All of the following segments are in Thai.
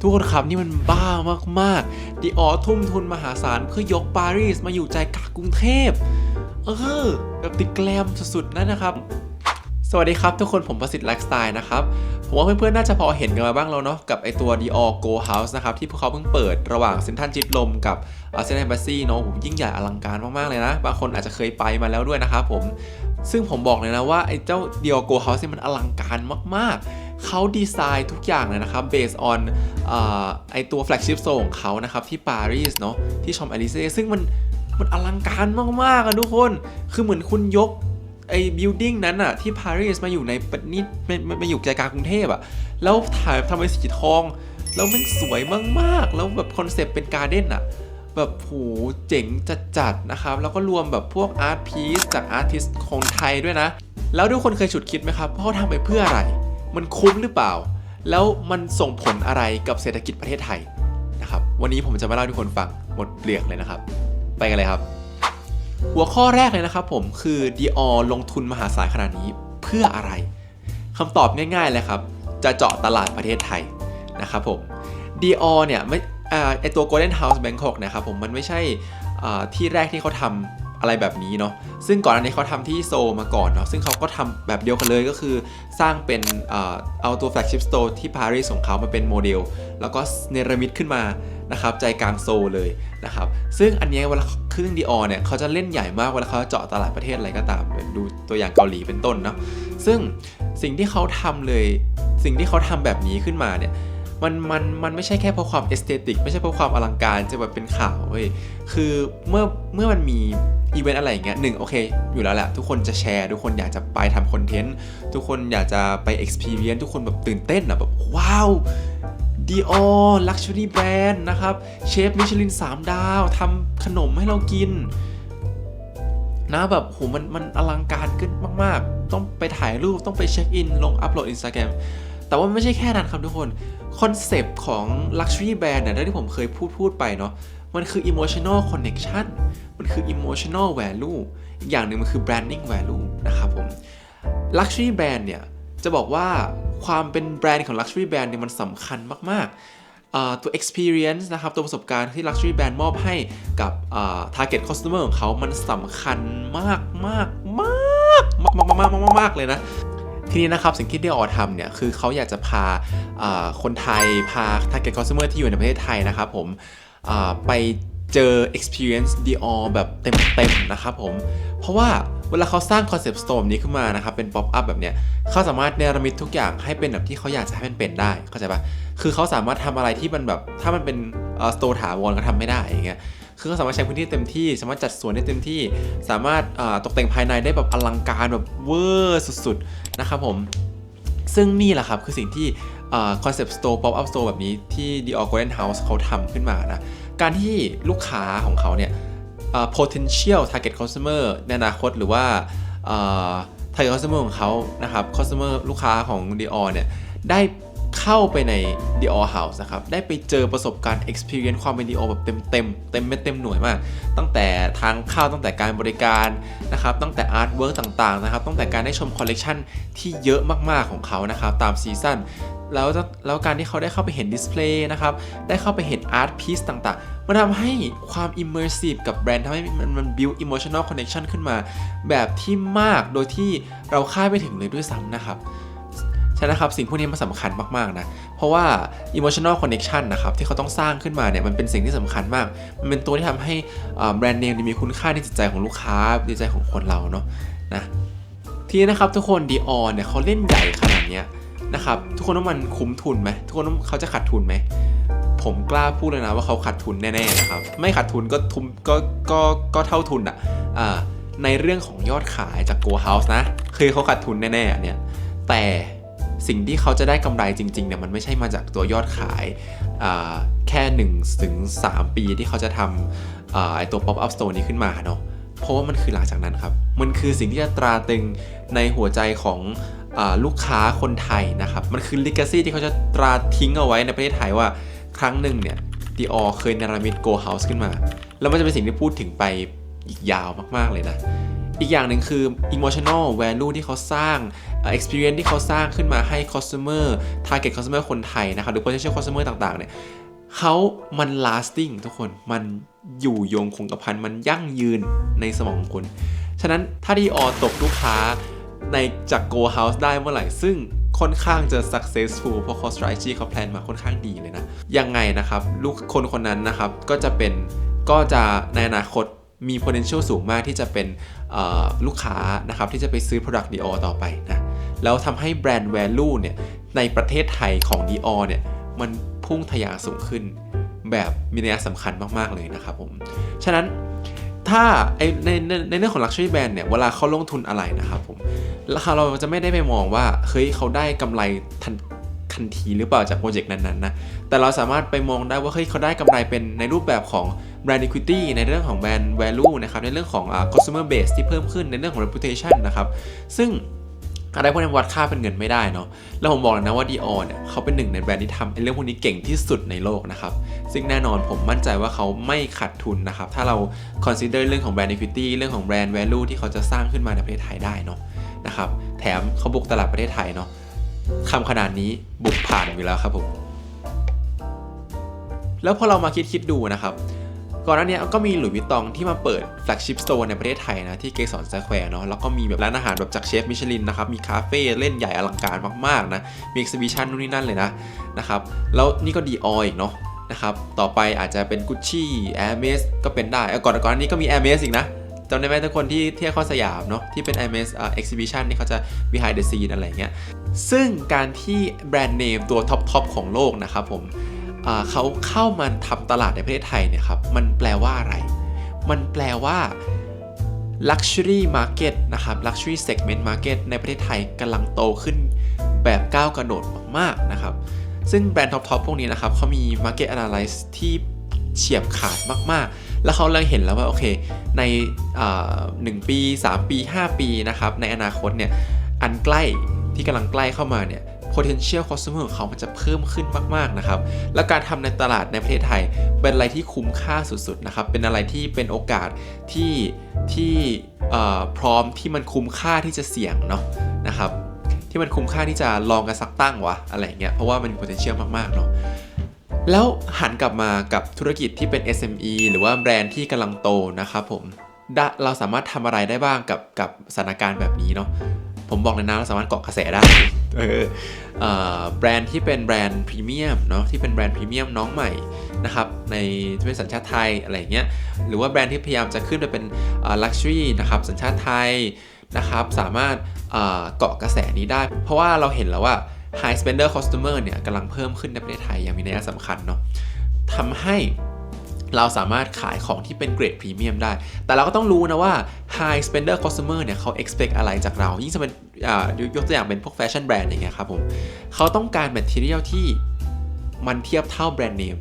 ทุกคนครับนี่มันบ้ามากๆดีออทุ่มทุนมหาศาลเพื่อยกปารีสมาอยู่ใจกลางกรุงเทพ เออ แบบติดแกลมสุดๆนั่นนะครับ สวัสดีครับ ทุกคนผมประสิทธิ์ไลฟ์สไตล์นะครับผมว่าเพื่อนๆ น่าจะพอเห็นกันมาบ้างแล้วเนาะกับไอตัว Dior Go House นะครับ ที่พวกเขาเพิ่งเปิดระหว่างเซนทันจิตลมกับเซนทันแบซี่เนาะโหยิ่งใหญ่อลังการมากๆ เลยนะ บางคนอาจจะเคยไปมาแล้วด้วยนะครับผมซึ่งผมบอกเลยนะว่าไอเจ้า Dior Go House เนี่ยมันอลังการมากๆ เขาดีไซน์ทุกอย่างเลยนะครับ based on อไอตัว flagship store ของเขานะครับ ที่ปารีสเนาะที่ชอมอลิเซ่ซึ่งมันมันอลังการมากๆอะทุกคน คือเหมือนคุณยกไอ้ building นั้นอะที่ปารีสมาอยู่ในปะนี่มามามาอยู่ใจกลางกรุงเทพอะแล้วถ่ายทำเป็นสีทอง แล้วมันสวยมากๆ แล้วแบบคอนเซปต์เป็นการ์เด้นอะแบบโหเจ๋งจัดๆนะครับ แล้วก็รวมแบบพวกอาร์ตพีซจากอาร์ติสต์ของไทยด้วยนะ แล้วทุกคนเคยฉุดคิดไหมครับว่าเขาทำไปเพื่ออะไร มันคุ้มหรือเปล่า แล้วมันส่งผลอะไรกับเศรษฐกิจประเทศไทยนะครับวันนี้ผมจะมาเล่าให้ทุกคนฟังหมดเปลือกเลยนะครับ ไปกันเลยครับ หัวข้อแรกเลยนะครับผมคือ Dior ลงทุนมหาศาลขนาดนี้เพื่ออะไรคำตอบง่ายๆเลยครับ จะเจาะตลาดประเทศไทยนะครับผม Dior เนี่ยไม่ไอตัว Golden House Bangkok นะครับผมมันไม่ใช่ที่แรกที่เขาทำ อะไรแบบนี้เนาะซึ่งก่อนอันนี้เขาทำที่โซมาก่อนเนาะซึ่งเขาก็ทำแบบเดียวกันเลยก็คือสร้างเป็นเอาตัว flagship store ที่ปารีสของเขามาเป็นโมเดล แล้วก็เนรมิตขึ้นมานะครับใจกลางโซเลยนะครับซึ่งอันนี้เวลาเครื่องดีออเนี่ยเขาจะเล่นใหญ่มากเวลาเขาเจาะตลาดประเทศอะไรก็ตามดูตัวอย่างเกาหลีเป็นต้นเนาะซึ่งสิ่งที่เขาทำเลยสิ่งที่เขาทำแบบนี้ขึ้นมาเนี่ย มันมันมันไม่ใช่แค่เพราะความเอสเตติกไม่ใช่เพราะความอลังการจะแบบเป็นข่าวเว้ยคือเมื่อเมื่อมันมีอีเวนต์อะไรอย่างเงี้ยหนึ่งโอเค อยู่แล้วแหละ ทุกคนจะแชร์ ทุกคนอยากจะไปทำคอนเทนต์ทุกคนอยากจะไป experience ทุกคนแบบตื่นเต้นอะแบบว้าว Dior Luxury Brand นด์นะครับ เชฟมิชลิน 3 ดาวทำขนมให้เรากิน นะแบบโหมันมันอลังการขึ้นมาก ๆ ต้องไปถ่ายรูปต้องไปเช็คอิน ลงอัพโหลด Instagram แต่ว่าไม่ใช่แค่นั้นครับทุกคน คอนเซปต์ของ Luxury Brand เนี่ยที่ผมเคยพูดพูดไปเนาะมันคือ emotional connection มันคือ emotional value อีกอย่างหนึ่งมันคือ branding value นะครับผม Luxury Brand เนี่ย จะบอกว่าความเป็นแบรนด์ของ Luxury Brand เนี่ยมันสำคัญมาก ๆ ตัว experience นะครับ ตัวประสบการณ์ที่ Luxury Brand มอบให้กับ target customer ของเขา มันสำคัญมากมากมากมากมากมากเลยนะ ทีนี้นะครับสิ่งที่เดียอทำเนี่ยคือเขาอยากจะพาคนไทยพา target customer ที่อยู่ในประเทศไทยนะครับผมไปเจอ experience Dior แบบเต็มๆนะครับผม เพราะว่าเวลาเขาสร้างคอนเซปต์สโตร์นี้ขึ้นมานะครับ เป็นป๊อปอัพแบบเนี้ยเขาสามารถเนรมิตทุกอย่างให้เป็นแบบที่เขาอยากจะให้มันเป็นได้เข้าใจปะคือเขาสามารถทำอะไรที่มันแบบถ้ามันเป็นสโตร์ถาวรก็ทำไม่ได้อย่างเงี้ย คือเขาสามารถใช้พื้นที่เต็มที่ สามารถจัดสวนได้เต็มที่ สามารถตกแต่งภายในได้แบบอลังการแบบเวอร์สุดๆนะครับผมซึ่งนี่แหละครับคือสิ่งที่คอนเซปต์สโตร์ป๊อปอัพสโตร์แบบนี้ที่ Dior Golden House เขาทำขึ้นมานะ การที่ลูกค้าของเขาเนี่ย potential target customer ในอนาคตหรือว่า target customer ของเขานะครับ customer ลูกค้าของ Dior เนี่ยได้ เข้าไปใน Dior House นะครับ ได้ไปเจอประสบการณ์ experience ความเป็น Dior แบบเต็มเต็มเต็มเม็ดเต็มหน่วยมาก ตั้งแต่ทางเข้าตั้งแต่การบริการนะครับ ตั้งแต่ artwork ต่างๆนะครับ ตั้งแต่การได้ชมคอลเลกชันที่เยอะมากๆของเขานะครับ ตามซีซั่นแล้วแล้วการที่เขาได้เข้าไปเห็นดิสเพลย์นะครับ ได้เข้าไปเห็นอาร์ตพีซต่างๆ มันทำให้ความ immersive กับแบรนด์ทำให้มันมัน build emotional connection ขึ้นมา แบบที่มากโดยที่เราคาดไม่ถึงเลยด้วยซ้ำนะครับ ช่นะครับ สิ่งพวกนี้มันสำคัญมากๆนะ เพราะว่า emotional connection นะครับ ที่เขาต้องสร้างขึ้นมาเนี่ย มันเป็นสิ่งที่สำคัญมาก มันเป็นตัวที่ทำให้แบรนด์เนมมีคุณค่าในจิตใจของลูกค้าในใจของคนเราเนาะนะทีนี้นะครับทุกคน Dior เนี่ยเขาเล่นใหญ่ขนาดนี้นะครับ ทุกคนว่ามันคุ้มทุนไหมทุกคนว่าเขาจะขาดทุนไหมผมกล้าพูดเลยนะว่าเขาขาดทุนแน่ๆนะครับ ไม่ขาดทุนก็ทุนก็ก็ก็เท่าทุนอะอ่าในเรื่องของยอดขายจาก Go House นะคือเขาขาดทุนแน่ๆเนี่ยแต่ สิ่งที่เขาจะได้กำไรจริงๆเนี่ยมันไม่ใช่มาจากตัวยอดขายอ่าแค่1ถึง3ปีที่เขาจะทำไอตัว Pop Up Store นี้ขึ้นมาเนาะเพราะว่ามันคือหลังจากนั้นครับ มันคือสิ่งที่จะตราตรึงในหัวใจของอลูกค้าคนไทยนะครับ มันคือ legacy ที่เขาจะตราทิ้งเอาไว้ในประเทศไทยว่าครั้งหนึ่งเนี่ย Dior เคยเนรมิต Go House ขึ้นมา แล้วมันจะเป็นสิ่งที่พูดถึงไปอีกยาวมากๆเลยนะ อีกอย่างหนึ่งคือ emotional value ที่เขาสร้าง experience ที่เขาสร้างขึ้นมาให้ customer target customer คนไทยนะครับหรือ potential customer ต่างๆเนี่ยเขามัน lasting ทุกคน มันอยู่ยงคงกระพัน มันยั่งยืนในสมองของคุณ ฉะนั้นถ้าดีออตกลูกค้าในจาก Go House ได้เมื่อไหร่ ซึ่งค่อนข้างจะ successful เพราะเขา strategy เขาแพลนมาค่อนข้างดีเลยนะ ยังไงนะครับ ลูกคนคนนั้นนะครับ ก็จะเป็น ก็จะในอนาคต มี potential สูงมากที่จะเป็นลูกค้านะครับที่จะไปซื้อ product Dior ต่อไปนะ แล้วทำให้แบรนด์ value เนี่ยในประเทศไทยของ Dior เนี่ยมันพุ่งทะยานสูงขึ้น แบบมีนัยสำคัญมาก ๆ เลยนะครับผม ฉะนั้นถ้าในในในเรื่องของ luxury brand เนี่ยเวลาเขาลงทุนอะไรนะครับผมราคาเราจะไม่ได้ไปมองว่าเฮ้ยเขาได้กำไรทันทันทีหรือเปล่าจากโปรเจกต์นั้นๆนะ แต่เราสามารถไปมองได้ว่าเฮ้ยเขาได้กำไรเป็นในรูปแบบของ brand equity ในเรื่องของ brand value นะครับในเรื่องของ customer base ที่เพิ่มขึ้นในเรื่องของ reputation นะครับซึ่งอะไรพวกนี้วัดค่าเป็นเงินไม่ได้เนาะ แล้วผมบอกเลยนะว่า Dior เนี่ยเขาเป็นหนึ่งในแบรนด์ที่ทำเรื่องพวกนี้เก่งที่สุดในโลกนะครับ ซึ่งแน่นอนผมมั่นใจว่าเขาไม่ขาดทุนนะครับ ถ้าเรา consider เรื่องของ brand equity เรื่องของ brand value ที่เขาจะสร้างขึ้นมาในประเทศไทยได้เนาะนะครับ แถมเขาบุกตลาดประเทศไทยเนาะคำขนาดนี้บุกผ่านอยู่แล้วครับผม แล้วพอเรามาคิดคิดดูนะครับ ก่อนหน้านี้ก็มีหลุยส์วิตตองที่มาเปิด flagship store ในประเทศไทยนะ ที่เกสรสแควร์เนาะแล้วก็มีแบบร้านอาหารแบบจากเชฟมิชลินนะครับ มีคาเฟ่เล่นใหญ่อลังการมากๆนะ มี exhibition นู่นนี่นั่นเลยนะนะครับ แล้วนี่ก็ดีออีกเนาะนะครับ ต่อไปอาจจะเป็น Gucci Hermes ก็เป็นได้เอ้ยก่อนก่อนนี้ก็มี Hermes อีกนะจำได้ไหมทุกคนที่เที่ยวข้าสยามเนาะที่เป็น Hermes อ่า exhibition ที่เขาจะ behind the scene อะไรเงี้ย ซึ่งการที่แบรนด์เนมตัวท็อปทอปของโลกนะครับผม เขาเข้ามาทำตลาดในประเทศไทยเนี่ยครับ มันแปลว่าอะไร มันแปลว่า Luxury Market นะครับ Luxury Segment Market ในประเทศไทยกำลังโตขึ้นแบบก้าวกระโดดมากๆนะครับ ซึ่งแบรนด์ท็อปๆพวกนี้นะครับเขามี Market Analyze ที่เฉียบขาดมากๆ แล้วเขาเลยเห็นแล้วว่าโอเค ในหนึ่งปี 3 ปี 5 ปีนะครับ ในอนาคตเนี่ย อันใกล้ที่กำลังใกล้เข้ามาเนี่ย potential customer ของเขามันจะเพิ่มขึ้นมากๆนะครับ และการทำในตลาดในประเทศไทย เป็นอะไรที่คุ้มค่าสุดๆนะครับ เป็นอะไรที่เป็นโอกาสที่ที่พร้อมที่มันคุ้มค่าที่จะเสี่ยงเนาะนะครับ ที่มันคุ้มค่าที่จะลองกันสักตั้งวะอะไรเงี้ยเพราะว่ามันมี potential มากๆเนาะแล้วหันกลับมากับธุรกิจที่เป็น SME หรือว่าแบรนด์ที่กำลังโตนะครับผมเราสามารถทำอะไรได้บ้างกับกับสถานการณ์แบบนี้เนาะ ผมบอกเลยนะเราสามารถเกาะกระแสได้แบรนด์ที่เป็นแบรนด์พรีเมียมเนาะที่เป็นแบรนด์พรีเมียมน้องใหม่นะครับในที่เป็นสัญชาติไทยอะไรเงี้ยหรือว่าแบรนด์ที่พยายามจะขึ้นไปเป็นลักชัวรี่นะครับสัญชาติไทยนะครับสามารถเอ่อเกาะกระแสนี้ได้ เพราะว่าเราเห็นแล้วว่า high spender customer เนี่ยกำลังเพิ่มขึ้นในประเทศไทยอย่างมีนัยสำคัญเนาะทำให้ เราสามารถขายของที่เป็นเกรดพรีเมียมได้ แต่เราก็ต้องรู้นะว่า high spender customer เนี่ยเขา expect อะไรจากเรา ยิ่งจะเป็นยกตัวอย่างเป็นพวกแฟชั่นแบรนด์อย่างเงี้ยครับผม เขาต้องการ material ที่มันเทียบเท่าแบรนด์เนม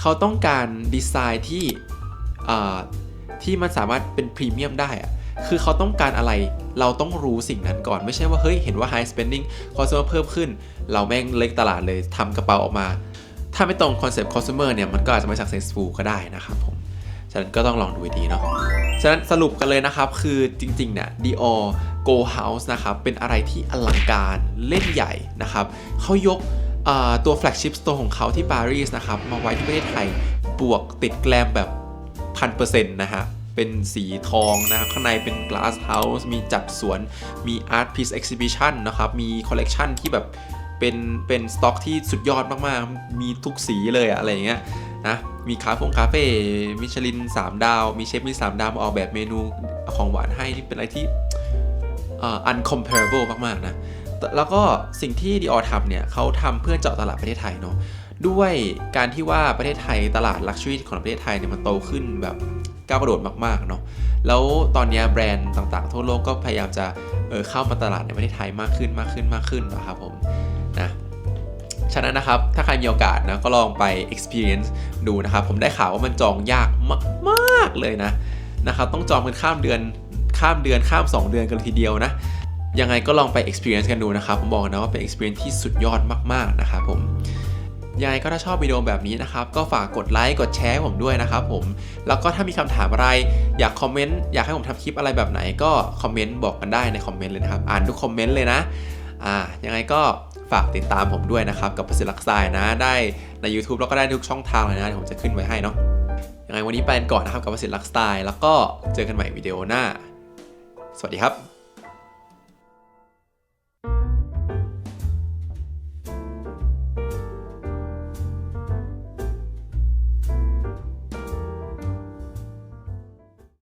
เขาต้องการดีไซน์ที่ที่มันสามารถเป็นพรีเมียมได้อะคือเขาต้องการอะไรเราต้องรู้สิ่งนั้นก่อนไม่ใช่ว่าเฮ้ยเห็นว่า high spending customer เพิ่มขึ้น เราแม่งเล็กตลาดเลยทำกระเป๋าออกมา ถ้าไม่ตรงคอนเซปต์ customer เนี่ยมันก็อาจจะไม่ successful ก็ได้นะครับผม ฉะนั้นก็ต้องลองดูดีเนาะ ฉะนั้นสรุปกันเลยนะครับ คือจริงๆเนี่ย Dior Go House นะครับ เป็นอะไรที่อลังการเล่นใหญ่นะครับ เขายกตัว flagship store ของเขาที่ปารีสนะครับ มาไว้ที่ประเทศไทยบวกติดแกลมแบบพันเปอร์เซ็นต์นะฮะเป็นสีทองนะครับ ข้างในเป็น glass house มีจัดสวน มี art piece exhibition นะครับ มี collection ที่แบบ เป็นเป็นสต็อกที่สุดยอดมากๆ มีทุกสีเลยอะอะไรอย่างเงี้ยนะมีคาเฟ่คาเฟ่มิชลิน 3 ดาว มีเชฟมี3ดาวมาออกแบบเมนูของหวานให้ที่เป็นอะไรที่อ่อ uncomparable มากๆนะแล้วก็สิ่งที่ดีออทำเนี่ยเขาทำเพื่อเจาะตลาดประเทศไทยเนาะด้วยการที่ว่าประเทศไทยตลาดลักชัวรี่ของประเทศไทยเนี่ยมันโตขึ้นแบบก้าวกระโดดมากๆเนาะแล้วตอนนี้แบรนด์ต่างๆ ทั่วโลกก็พยายามจะเเข้ามาตลาดในประเทศไทยมากขึ้นมากขึ้นมากขึ้นนะครับผม นะฉะนั้นนะครับ ถ้าใครมีโอกาสนะก็ลองไป experience ดูนะครับ ผมได้ข่าวว่ามันจองยากมาก ๆ เลยนะนะครับ ต้องจองเป็นข้ามเดือนข้ามเดือนข้าม 2 เดือนกันทีเดียวนะ ยังไงก็ลองไป experience กันดูนะครับ ผมบอกนะว่าเป็น experience ที่สุดยอดมาก ๆ นะครับผมยังไงก็ถ้าชอบวิดีโอแบบนี้นะครับ ก็ฝากกดไลค์กดแชร์ผมด้วยนะครับผม แล้วก็ถ้ามีคำถามอะไร อยากคอมเมนต์อยากให้ผมทำคลิปอะไรแบบไหนก็คอมเมนต์บอกกันได้ในคอมเมนต์เลยนะครับ อ่านทุกคอมเมนต์เลยนะ อ่ายังไงก็ ฝากติดตามผมด้วยนะครับ กับประสิทธิ์ลักษายนะ ได้ใน YouTube แล้วก็ได้ทุกช่องทางเลยนะผมจะขึ้นไว้ให้เนาะยังไงวันนี้ไปกันก่อนนะครับกับประสิทธิ์ลักษายแล้วก็เจอกันใหม่วิดีโอหน้า สวัสดีครับ